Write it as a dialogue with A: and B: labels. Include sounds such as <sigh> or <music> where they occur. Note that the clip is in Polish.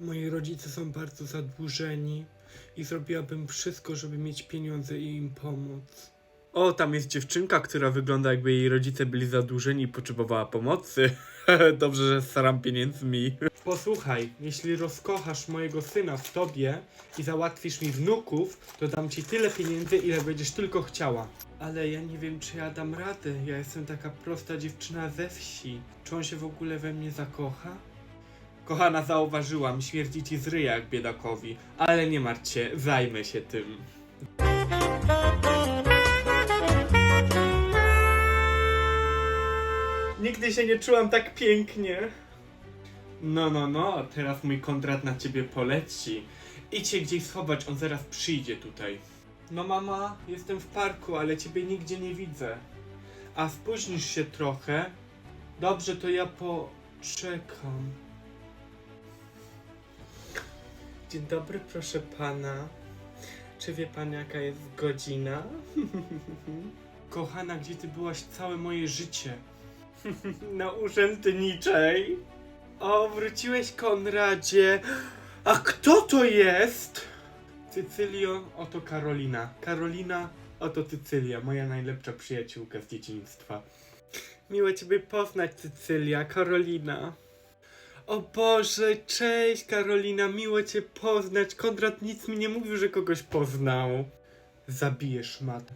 A: Moi rodzice są bardzo zadłużeni i zrobiłabym wszystko, żeby mieć pieniądze i im pomóc. O, tam jest dziewczynka, która wygląda jakby jej rodzice byli zadłużeni i potrzebowała pomocy. <laughs> Dobrze, że staram pieniędzmi. Posłuchaj, jeśli rozkochasz mojego syna w tobie i załatwisz mi wnuków, to dam ci tyle pieniędzy, ile będziesz tylko chciała. Ale ja nie wiem, czy ja dam radę. Ja jestem taka prosta dziewczyna ze wsi. Czy on się w ogóle we mnie zakocha? Kochana, zauważyłam, śmierdzi ci z ryja jak biedakowi. Ale nie martw się, zajmę się tym. Nigdy się nie czułam tak pięknie. No, no, no, teraz mój Konrad na ciebie poleci. Idź się gdzieś schować, on zaraz przyjdzie tutaj. No mama, jestem w parku, ale ciebie nigdzie nie widzę. A spóźnisz się trochę? Dobrze, to ja poczekam. Dzień dobry, proszę pana. Czy wie pan, jaka jest godzina? <laughs> Kochana, gdzie ty byłaś całe moje życie? <laughs> Na urzędniczej? O, wróciłeś, Konradzie. A kto to jest? Cycylio, oto Karolina. Karolina, oto Cycylia, moja najlepsza przyjaciółka z dzieciństwa. Miło Ciebie poznać, Cycylia, Karolina. O Boże, cześć Karolina, miło Cię poznać. Konrad nic mi nie mówił, że kogoś poznał. Zabijesz mat.